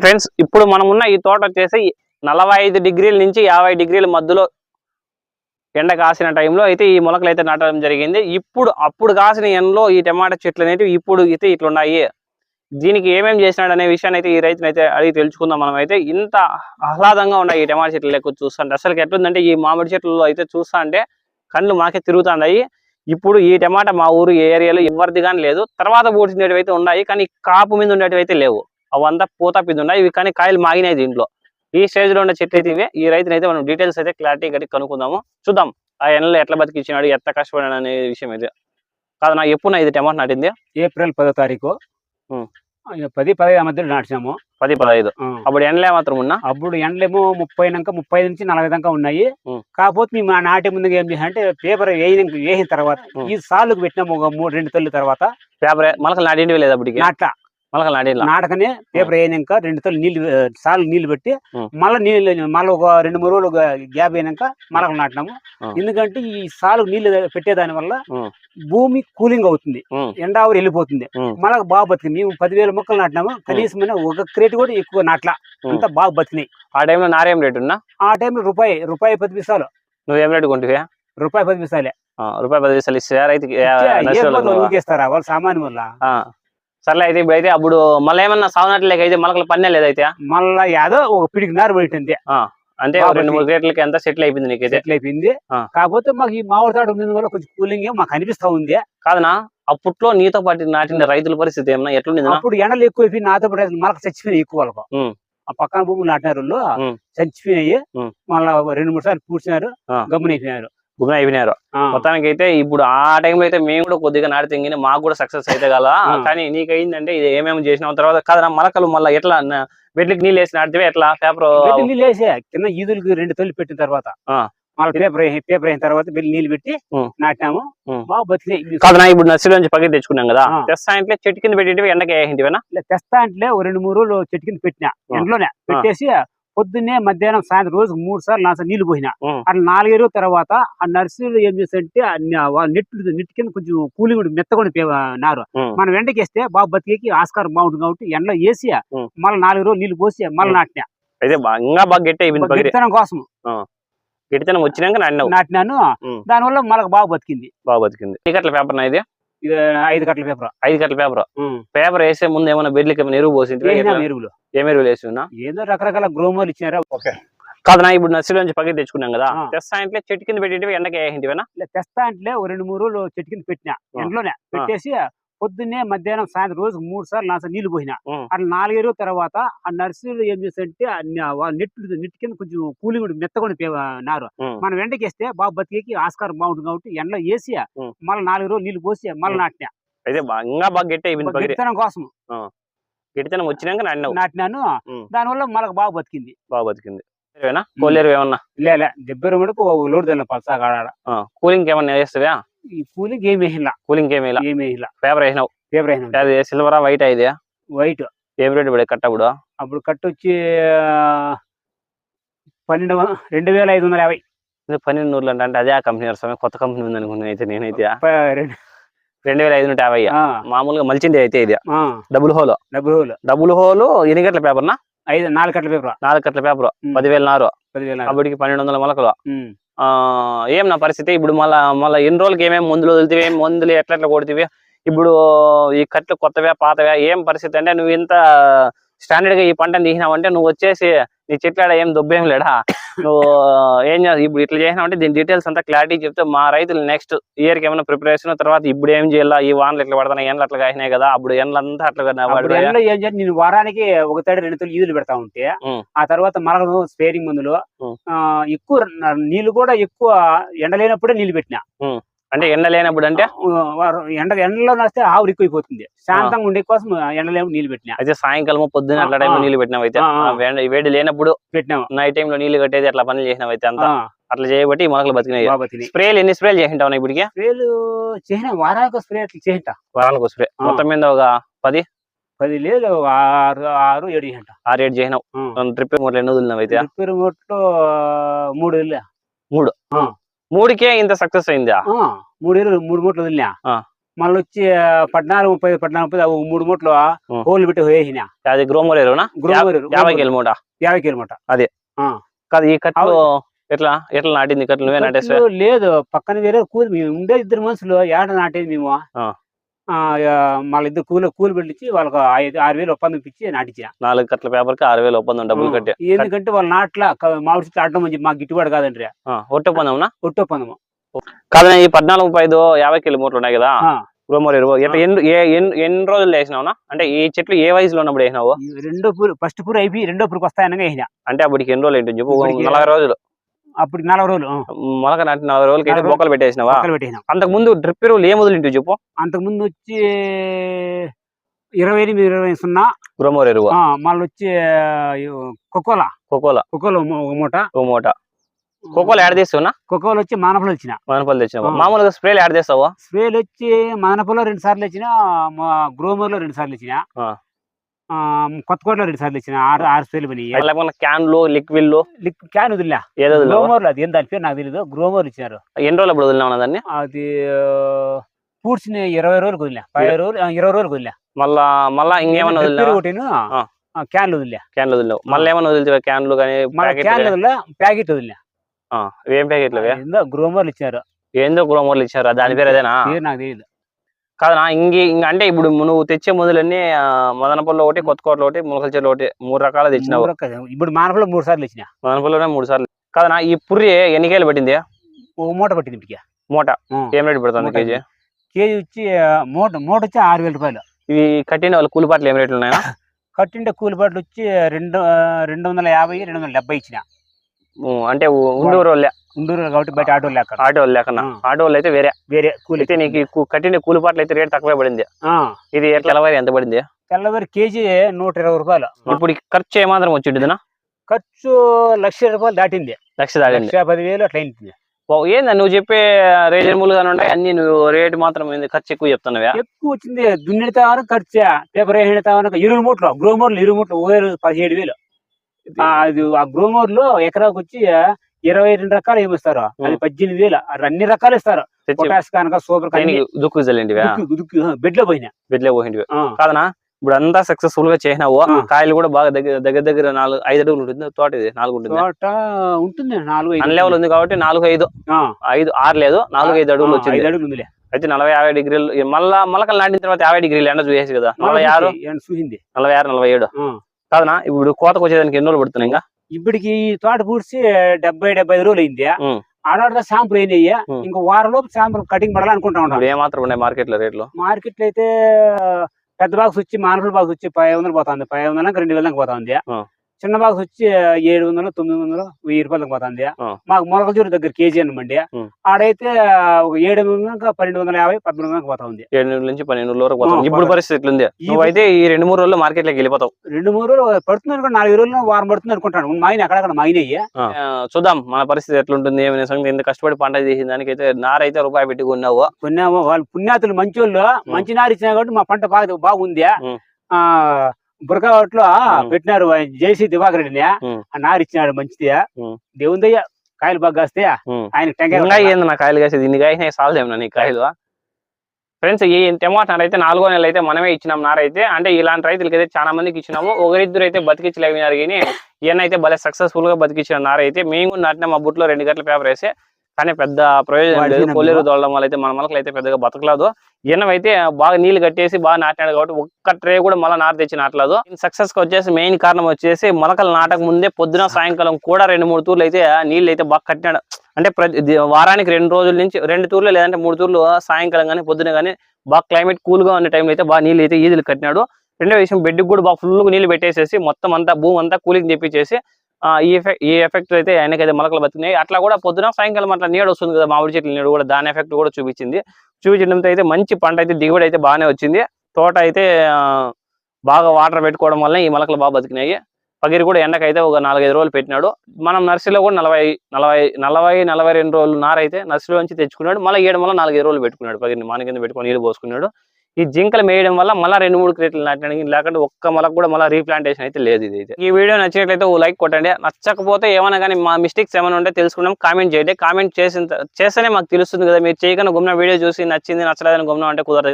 Friends ఇప్పుడు మనం ఉన్న ఈ తోట వచ్చేసి నలభై ఐదు డిగ్రీల నుంచి యాభై డిగ్రీల మధ్యలో ఎండ కాసిన టైంలో అయితే ఈ మొలకలు అయితే నాటడం జరిగింది. ఇప్పుడు అప్పుడు కాసిన ఎండలో ఈ టమాటా చెట్లు అనేవి ఇప్పుడు అయితే ఇట్లున్నాయి దీనికి ఏమేమి చేసినాడు అనే విషయాన్ని అయితే ఈ రైతుని అయితే అడిగి తెలుసుకుందాం మనం అయితే ఇంత ఆహ్లాదంగా ఉన్నాయి ఈ టమాటా చెట్లు లెక్క చూస్తుంటే అసలు ఎట్లుందంటే ఈ మామిడి చెట్లలో అయితే చూస్తా అంటే కళ్ళు మాకే తిరుగుతున్నాయి. ఇప్పుడు ఈ టమాటా మా ఊరు ఏ ఏరియాలో ఎవరిది కానీ లేదు. తర్వాత పూడ్చినవి అయితే ఉన్నాయి కానీ కాపు మీద ఉండేటివి అయితే లేవు. అవంతా పూత పిద్ది ఉన్నాయి. ఇవి కానీ కాయలు మాగినాయి దీంట్లో. ఈ స్టేజ్లో ఉన్న చెట్లు అయితే ఇవే. ఈ రైతుని అయితే మనం డీటెయిల్స్ అయితే క్లారిటీ గట్టి కనుక్కుందాము. చూద్దాం. ఆ ఎండలో ఎట్లా బతికిచ్చినాడు ఎట్లా కష్టపడినాడు అనే విషయం అయితే. కాదు నా ఎప్పుడు ఇది టమాటా నాటింది? ఏప్రిల్ పదో తారీఖు. పది పదిహేను మధ్యలో నాటినాము. పది పదహైదు. అప్పుడు ఎండలే మాత్రం ఉన్నా? అప్పుడు ఎండలేమో ముప్పై నాక ముప్పై నుంచి నలభై దాకా ఉన్నాయి. కాకపోతే మేము నాటే ముందుగా ఏం చేసాం అంటే పేపర్ వేయిన వేసిన తర్వాత. ఈ సాలుకు పెట్టినాము ఒక మూడు రెండు తల్లి తర్వాత. పేపర్ మొలకలు నాటింటివి లేదు అప్పటికి? నాట్ల. మొలకలు నాటిలా నాటకనే పేపర్ వేయినాక రెండు తల్లి నీళ్ళు ఆ, సాలు నీళ్ళు పెట్టి. మళ్ళీ నీళ్ళు మళ్ళీ ఒక రెండు మూడు రోజులు గ్యాప్ అయినాక మలకలు నాటినాము. ఎందుకంటే ఈ సాలు నీళ్ళు పెట్టేదాని వల్ల. భూమి కూలింగ్ అవుతుంది. ఎండావరి వెళ్ళిపోతుంది. మనకు బాగా బతికింది. మేము పదివేల మొక్కలు నాటినాము. కనీసం ఒక క్రేట్ కూడా ఎక్కువ నాట్ల. అంతా బాగా బతికినాయి. ఆ టైంలో నారేం రేటు ఉన్నా? ఆ టైంలో రూపాయి రూపాయి పది పైసలు. నువ్వేం రేటు కొంటివే? రూపాయి పది పైసలే. రూపాయి పది పైసలు ఇస్తే రైతుకి వాళ్ళు సామాన్య వల్ల. సర్లే అయితే ఇప్పుడు అయితే అప్పుడు మళ్ళీ ఏమన్నా సాగునట్లు లేక అయితే మొలకలు పన్నే లేదైతే మళ్ళా యాదో ఒక పిడికి నారు పెట్టింది అంటే రెండు మూడు రేట్లకి ఎంత సెటిల్ అయిపోయింది నీకైతే సెటిల్ అయిపోయింది. కాకపోతే మాకు ఈ మామిడి తోట ఉంది వల్ల కొంచెం కూలింగ్ మాకు అనిపిస్తా ఉంది కాదనా అప్పట్లో నీతో పాటు నాటిన రైతుల పరిస్థితి ఏమన్నా ఎట్లుంది అప్పుడు ఎండలు ఎక్కువ అయిపోయి నాతో పాటు మనకు చచ్చిపోయినాయి ఎక్కువ వాళ్ళకు. ఆ పక్కన భూములు నాటినారు. చచ్చిపోయినాయి. మళ్ళా రెండు మూడు సార్లు పూడ్చినారు. గమ్మునైపోయినారు గుమ్మ అయిపోయినారు. మొత్తానికి అయితే ఇప్పుడు ఆ టైంలో అయితే మేము కూడా కొద్దిగా నాటితే ఇంగిని మాకు కూడా సక్సెస్ అయితే ఆ. కానీ నీకు అయిందంటే ఇది ఏమేమి చేసినావు తర్వాత కాదనా మొలకలు మళ్ళీ ఎట్లా వెట్లకి నీళ్ళు వేసి నాటితే ఎట్లా పేపర్ పెట్టి నీళ్ళు వేసే కింద ఈదులకి రెండు తొలి పెట్టిన తర్వాత. మళ్ళీ పేపర్ పేపర్ అయిన తర్వాత నీళ్ళు పెట్టి. నాటినాము. బాగా బతికినాయి కాదనా ఇప్పుడు నర్సరీ నుంచి పక్కన తెచ్చుకున్నాం కదా. తెస్తా ఇంట్లో చెట్టు కింద పెట్టింటివి ఎండకి వేసింటివేనా తెస్తా అంటే రెండు మూడు రోజులు చెట్టు కింద పెట్టినా ఎండలోనే పెట్టేసి పొద్దున్నే మధ్యాహ్నం సాయంత్రం రోజుకు మూడు సార్లు నాలుగు నీళ్ళు పోయినా. అట్లా నాలుగైదు తర్వాత ఆ నర్సరీలో ఏం చేస్తారంటే ఆ న- వా- నెట్ నెట్ కింద కొంచెం కూలింగ్ పే నారు. మనం ఎండకేస్తే బాగా బతికేకి ఆస్కారం బాగుంటుంది కాబట్టి ఎండలో వేసి ఉం. మళ్ళీ నాలుగు రోజులు నీళ్ళు పోసి మళ్ళీ. నాటినా. అయితే ఇంకా బాగా గట్టి అయిపోయింది పగిరి విత్తనం కోసం గిడితనం వచ్చినాక నాటినావు. నాటినాను. దానివల్ల మనకు బాగా బతికింది. బాగా బతికింది. ఈ కట్ల పేపర్ ఇది? ఇది ఐదు కట్టల పేపర్. ఐదు కట్ల పేపర్. పేపర్ వేసే ముందు ఏమైనా బెడ్లకి ఏమైనా ఎరువు పోసింది? ఎరువులు? ఏం ఎరువులు వేసి ఉన్నా? ఏదో రకరకాల గ్రోమోలు ఇచ్చినారా? కాదనా ఇప్పుడు నర్సరీ నుంచి పక్కన తెచ్చుకున్నాం కదా. తెస్తా ఇంట్లో చెట్టు కింద పెట్టింటివి ఎండకి వేసింటివేనా? తెస్తా అంటే ఓ రెండు మూడు రోజులు చెట్టు కింద పెట్టినా. ఎండలోనే పెట్టేసి పొద్దున్నే మధ్యాహ్నం సాయంత్రం రోజుకు మూడు సార్లు నాలుగు సార్లు నీళ్ళు పోయినా. అట్లా నాలుగైదు తర్వాత ఆ నర్సరీలో ఏం చేస్తారంటే ఆ న- వా- నెట్ నెట్ కింద కొంచెం కూలింగ్ ఉంటుంది, మెత్తగా ఉంటుంది పే- నారు. మనం ఎండకేస్తే బాగా బతికేకి ఆస్కారం బాగుంటుంది కాబట్టి ఎండలో వేసి. మళ్ళీ నాలుగు రోజులు నీళ్ళు పోసి మళ్ళీ. నాటినా. అయితే బా- ఇంకా బాగా గట్టి విత్తనం కోసం గిడితనం వచ్చినాక నాటినావు నాటినాను. దానివల్ల మనకు బాగా బతికింది. బాగా బతికింది. కోలేరు ఏమన్నా? దెబ్బర మటుకు ఒక లోడు తిన్న పల్సా కాడ కూలింగ్ ఏమన్నా వేస్తావా ఈ కూలింగ్ కూలింగ్ ఏమి ఇలా ఏమి వేసిలా పేపర్ వేసినావు? పేపర్ వేసినా. అది సిల్వరా వైట్ ఇది? వైట్ ఏం రేటు పడే కట్టప్పుడు అప్పుడు కట్టు వచ్చి పన్నెండు రెండు వేల ఐదు వందల యాభై. పన్నెండు నూరులు అంటే అంటే అదే ఆ కంపెనీ నడుస్తామే కొత్త కంపెనీ ఉంది అనుకున్నాను అయితే నేనైతే. రెండు- వేల ఐదు నూట యాభై ఆ, మామూలుగా మలిచింది అయితే ఇది. డబుల్ హోల్ డెబ్బై వేలు డబుల్ హోల్ ఎన్ని గంటల పేపర్ నా? ఐదు నాలుగు కట్టల పేపర్ నాలుగు గంటల పేపర్. పదివేల నారు. పదివేల అప్పటికి పన్నెండు వందల మొలకలు. ఏం నా పరిస్థితి? ఇప్పుడు మళ్ళా మళ్ళీ ఎన్ని రోజులకి ఏమేమి మందులు వదులుతావి? మందులు ఎట్లా ఎట్లా కొడుతీవి? ఇప్పుడు ఈ కట్లు కొత్తవే పాతవే ఏం పరిస్థితి? అంటే నువ్వు ఇంత స్టాండర్డ్గా ఈ పంటను తీసినావంటే నువ్వు వచ్చేసి నీ చెట్లాడ ఏం దుబ్బేం లేడా? ఏం చేస్తావు ఇప్పుడు ఇట్లా చేసినావంటే దీని డీటెయిల్స్ అంతా క్లారిటీ చెప్తే మా రైతులు నెక్స్ట్ ఇయర్కి ఏమైనా ప్రిపరేషన్ తర్వాత ఇప్పుడు ఏం చేయాలా? ఈ వానలు ఎట్లా పడుతున్నాయి ఎండలు అట్లా కాసినాయి కదా అప్పుడు ఎండలంతా అట్లా నేను వారానికి ఒక తడి రెండు తొలి ఈదులు పెడతా ఉంటే. ఆ తర్వాత మరగదు స్పేరింగ్ మందులు ఎక్కువ నీళ్ళు కూడా ఎక్కువ ఎండ లేనప్పుడే నీళ్ళు పెట్టినా. అంటే ఎండ లేనప్పుడు అంటే? ఎండ ఎండలో వస్తే ఆవురు ఎక్కువైపోతుంది శాంతంగా ఉండే కోసం ఎండ లేని నీళ్ళు పెట్టినా. అయితే సాయంకాలం పొద్దున్న అట్లా టైంలో ఆ. నీళ్ళు పెట్టినావు అయితే? వేడి- లేనప్పుడు పెట్టినాము. నైట్ టైం లో నీళ్ళు కట్టేది అట్లా పనులు చేసినావు అయితే అంతా? అట్లా చేయబట్టి మొలకలు బతికినాయి. స్ప్రేలు ఎన్ని స్ప్రేలు చేసింటావు ఇప్పటికి? స్ప్రేలు చేసిన వారానికి స్ప్రే అట్లా చేయంట వారానికి స్ప్రే. మొత్తం మీద ఒక పది? పది లేదు ఆరు ఆరు ఏడు చేయంట ఆరు ఏడు చేసినావు. ట్రిప్ మూడు ఎన్ని వదిలినావు అయితే? పెరుగుట్లో మూడు వేలు మూడుకే ఇంత సక్సెస్ అయిందా? ఆ, మూడు మూట్లు వదిలినా. మళ్ళీ వచ్చి పద్నాలుగు ముప్పై పద్నాలుగు ముప్పై మూడు మూటలు. హోల్ పెట్టి వేసిన. అది గ్రోమోర్ ఎరువునా గ్రోమర్ యాభై కిలో మూట? యాభై కిలోమీటర్ కాదు ఈ కట్లు ఎట్లా ఎట్లా నాటింది? కట్లు నువ్వే లేదు పక్కన వేరే కూలి మేము ఉండే ఇద్దరు మనుషులు ఏడ నాటేది మేము? మళ్ళీ ఇద్దరు కూలి కూలి పెట్టించి వాళ్ళకి ఐదు ఆరు వేలు ఒప్పందం ఇచ్చి నాటించిన నాలుగు కట్ల పేపర్కి ఆరు వేలు ఒప్పందం డబ్బులు కట్టే. ఎందుకంటే వాళ్ళు నాట్ల మామిడి చెట్లు ఆడడం మంచి మాకు గిట్టుబాటు కాదండి ఒట్టి ఒప్పందం ఒట్టి ఒప్పందము కాదు ఈ పద్నాలుగు ముప్పై ఐదు యాభై కిలో మూటలు ఉన్నాయి కదా? ఎట్లా ఎన్ని ఎన్ని రోజులు వేసినావునా? అంటే ఈ చెట్లు ఏ వయసులో ఉన్నప్పుడు వేసినావు? రెండో పూరు ఫస్ట్ పూరు అయిపోయి రెండో పూరికి వస్తాయనగా వేసిన. అంటే అప్పటికి ఎన్ని రోజులు ఏంటి చెప్పు? నలభై రోజులు. అప్పుడు నలభై రోజులు మొలక నాటి నలభై రోజులకి అయితే మొక్కలు పెట్టేసినావా? పెట్టేసినాం. అంతకు ముందు డ్రిప్ ఎరువులు ఏం వదిలింటి చెప్పు? అంతకు ముందు వచ్చి ఇరవై ఎనిమిది ఇరవై సున్నా గ్రోమోర్ ఎరువు. మళ్ళీ వచ్చి కొకోలా. కోకోలా. కొకోలో ఒక మూట. ఓ మూట. కోకోలా యాడ్ చేస్తావునా? కొకోలు వచ్చి మానపలు వచ్చిన మనపల్లి తెచ్చినావు? ఆ. మామూలుగా స్ప్రేలు యాడ్ చేస్తావా? స్ప్రేలు వచ్చి మానపలో రెండు సార్లు వచ్చిన మా గ్రోమర్లో రెండు సార్లు వచ్చిన. ఆ, కొత్తకోటలో రెండు సార్లు వచ్చిన ఆరు ఆరు పని లేకపోతే క్యాన్లు లిక్విడ్లు? క్యాన్ వదిలే ఏదో? గ్రోమర్లు అది ఏం దాని పేరు నాకు తెలియదు గ్రోమర్లు ఇచ్చినారు. ఎన్ని రోజులు అప్పుడు వదిలినావు దాన్ని? అది పూడ్చిన ఇరవై రోజులకు వదిలే పది రోజులు ఇరవై రోజులకు వదిలే మళ్ళా మళ్ళా ఇంకేమన్నా వదిలినావా? ఒకటిను. క్యాన్లు వదిలే క్యాన్లు వదిలేవు మళ్ళీ ఏమన్నా వదిలితే క్యాన్లు కానీ క్యాన్లు వదిలే ప్యాకెట్ వదిలే ఏం ప్యాకెట్లు గ్రోమర్లు ఇచ్చారు ఏందో గ్రోమోర్లు ఇచ్చారు. దాని పేరు అదేనా పేరు నాకు తెలియదు కాదనా ఇంక ఇంక అంటే ఇప్పుడు నువ్వు తెచ్చే మొదలన్నీ మదనపల్లి ఒకటి కొత్తకోటలో ఒకటి ములకల చెట్లు ఒకటి మూడు రకాలు తెచ్చినావు. ఇప్పుడు మానపలో మూడు సార్లు ఇచ్చిన మదనపల్లిలోనే మూడు సార్లు. కాదనా ఈ పుర్రి ఎన్ని కేలు పట్టింది ఒక మూట పట్టింది ఇప్పటికి. మూట. ఏం రేటు పడుతుంది కేజీ? కేజీ వచ్చి మూట మూట వచ్చి ఆరు వేల రూపాయలు. ఇవి కట్టిన వాళ్ళు కూలిపాట్లు ఏం రేట్లు ఉన్నాయా కట్టిండే కూలిపాట్లు వచ్చి రెండు రెండు వందల యాభై రెండు వందల డెబ్బై ఇచ్చిన. అంటే ఉండూరు వాళ్ళే. ఉండూరు కాబట్టి బయట ఆటో లేక. ఆటో ఆ. ఆటో అయితే వేరే. వేరే కూలి. అయితే నీకు కట్టిన కూలిపాట్లు అయితే రేట్ తక్కువే పడింది. ఆ, ఇది తెల్లవారి ఎంత పడింది? తెల్లవారి కేజీ నూట ఇరవై రూపాయలు. ఇప్పుడు ఖర్చు ఏమాత్రం వచ్చింటుందినా ఖర్చు లక్ష రూపాయలు దాటింది. లక్ష లక్ష పదివేలు అట్లా అయింది. ఏందా నువ్వు చెప్పే రీజనబుల్ గానే ఉంటాయి అన్ని నువ్వు రేట్ మాత్రం ఖర్చు ఎక్కువ చెప్తున్నావా? ఎక్కువ వచ్చింది. దున్నిడతావని ఖర్చు పేపర్ వేసిడతావని ఇరువురు మూటలు గ్రోమోర్లు ఇరువు మూటలు ఓ ఇరవై పదిహేడు వేలు. ఆ, అది ఆ గ్రోమోర్లు ఎకరాకు వచ్చి ఇరవై రెండు రకాలు ఏమిస్తారు? అది. పద్దెనిమిది వేలు. అన్ని రకాలు ఇస్తారు. పొటాస్ కనుక సూపర్ దుక్కు బెడ్లో పోయినా. బెడ్లే పోయింటివి. ఆ, కాదనా ఇప్పుడు అంతా సక్సెస్ఫుల్గా చేసినావు. కాయలు కూడా బాగా దగ్గర దగ్గర దగ్గర నాలుగు ఐదు అడుగులు ఉంటుంది. తోట ఇది నాలుగు ఉంటుంది. తోట ఉంటుంది నాలుగు అన్ లెవెల్ ఉంది కాబట్టి నాలుగు ఐదు. ఐదు ఆరు లేదు నాలుగు ఐదు అడుగులు వచ్చింది. ఐదు అడుగులు అయితే నలభై యాభై డిగ్రీలు మళ్ళా మొలకలు నాటిన తర్వాత యాభై డిగ్రీలు ఎండ చూసేసి కదా. నలభై ఆరు నలభై ఆరు నలభై ఏడు. కాదనా ఇప్పుడు కోతకు వచ్చేదానికి ఎన్ని రోజులు పడుతున్నాయి ఇంకా? ఇప్పటికి ఈ తోట పూడ్చి డెబ్బై డెబ్బై ఐదు రోజులు అయింది ఉం. ఆడాడ షాంపులు అయినాయి ఉం. ఇంకో వారం లోపు షాంపులు కటింగ్ పడాలనుకుంటా ఉంటాం ఇప్పుడు ఏమాత్రం ఉన్నాయి మార్కెట్లో రేట్లు మార్కెట్లో అయితే పెద్ద బాక్స్ వచ్చి మానవుల బాక్స్ వచ్చి పది వందలు పోతుంది పది వందల రెండు వేల దాకా పోతుంది ఆ. చిన్న బాక్స్ వచ్చి ఏడు వందలు తొమ్మిది వందలు వెయ్యి రూపాయలకు పోతుంది. మాకు మొలకజూరు దగ్గర కేజీ అనమండి. ఆడైతే ఒక ఏడు వందల పన్నెండు వందల యాభై పదమూడు వందలకు పోతా ఉంది ఏడు నెలల నుంచి పన్నెండు వరకు పోతాం. ఆ, ఇప్పుడు. పరిస్థితి ఎట్లుంది? నువ్వైతే ఈ రెండు మూడు రోజులు మార్కెట్లోకి వెళ్ళిపోతావు. రెండు మూడు రోజులు పడుతుంది అనుకో నాలుగు రోజులు వారం పడుతుంది అనుకుంటాను. మాయిన అక్కడక్కడ మాయినయ్యి ఆ, చూద్దాం మన పరిస్థితి ఎట్లుంటుంది ఏమైనా సంగతి ఎంత కష్టపడి పంట చేసిన దానికైతే నారైతే రూపాయి పెట్టి కొన్నావు. కొన్ని వాళ్ళు పుణ్యాతులు మంచోళ్ళు మంచి నారు ఇచ్చినా కాబట్టి మా పంట బాగా బాగుంది. ఆ బురకావట్లో. పెట్టినారు జేసీ దివాకర్ రెడ్డిని. ఆ? నారు ఇచ్చినాడు మంచిది. దేవుందయ్య కాయలు బాగా కాస్తే. ఆయన టెంకాయ ఏంది నా కాయలు కాసేది? ఇన్ని కాయ సాల్వ్ ఏమన్నా నీ కాయలు? ఫ్రెండ్స్ ఈ టమాటా నార అయితే నాలుగో నెల అయితే మనమే ఇచ్చినాం నార అయితే అంటే ఇలాంటి రైతులకి అయితే చాలా మందికి ఇచ్చినాము. ఒకరిద్దరు అయితే బతికించలేకపోయినారు కానీ ఈయనైతే భలే సక్సెస్ఫుల్గా బతికించిన నార అయితే మేము కూడా నాటిన మా బుట్లో రెండు గంటల పేపర్ వేసి కానీ పెద్ద ప్రయోజనం లేదు. కొల్లేరు దొరడం వల్ల అయితే మన మొలకలు అయితే పెద్దగా బతకలేదు. ఈయనవైతే బాగా నీళ్ళు కట్టేసి బాగా నాటినాడు కాబట్టి ఒక్క ట్రే కూడా మళ్ళీ నార తెచ్చి నాటలేదు. సక్సెస్కి వచ్చేసి మెయిన్ కారణం వచ్చేసి మొలకలు నాటక ముందే పొద్దున సాయంకాలం కూడా రెండు మూడు తూర్లు అయితే నీళ్ళు అయితే బాగా కట్టినాడు. అంటే ప్రతి వారానికి రెండు రోజుల నుంచి రెండు తూర్లు లేదంటే మూడు తూర్లు సాయంకాలం కానీ పొద్దున కానీ బాగా క్లైమేట్ కూల్గా ఉన్న టైంలో అయితే బాగా నీళ్ళు అయితే ఈజీలు కట్టినాడు. రెండో విషయం బెడ్ కూడా బాగా ఫుల్ నీళ్ళు పెట్టేసేసి మొత్తం అంతా భూమి అంతా కూలింగ్ తెప్పించేసి ఈ ఎఫెక్ట్ ఈ ఎఫెక్ట్ అయితే ఆయనకైతే మొలకలు బతికినాయి. అట్లా కూడా పొద్దున సాయంకాలం అట్లా నీడ వస్తుంది కదా మామిడి చెట్ల నీడ కూడా దాని ఎఫెక్ట్ కూడా చూపించింది. చూపించడంతో అయితే మంచి పంట అయితే దిగుబడి అయితే బాగానే వచ్చింది. తోట అయితే బాగా వాటర్ పెట్టుకోవడం వల్ల ఈ మొలకలు బాగా బతికినాయి. పగిరి కూడా ఎండకైతే ఒక నాలుగైదు రోజులు పెట్టినాడు. మనం నర్సరీలో కూడా నలభై నలభై నలభై నలభై రెండు రోజులు నారైతే నర్సరీలో నుంచి తెచ్చుకున్నాడు. మళ్ళీ ఏడు మళ్ళీ నాలుగైదు రోజులు పెట్టుకున్నాడు. పగిరిని మాన కింద పెట్టుకొని నీళ్ళు పోసుకున్నాడు. ఈ జింకలు మేయడం వల్ల మళ్ళీ రెండు మూడు క్రేట్లు నాటడానికి లేకుంటే ఒక్క మొలకు కూడా మళ్ళీ రీప్లాంటేషన్ అయితే లేదు ఇది అయితే. ఈ వీడియో నచ్చినట్లయితే ఓ లైక్ కొట్టండి. నచ్చకపోతే ఏమైనా కానీ మా మిస్టేక్స్ ఏమైనా ఉంటే తెలుసుకున్నాం కామెంట్ చేయండి. కామెంట్ చేసిన చేస్తేనే మాకు తెలుస్తుంది కదా. మీరు చేయకుండా గుమ్మ వీడియో చూసి నచ్చింది నచ్చలేదని గుమ్మ అంటే కుదరదు.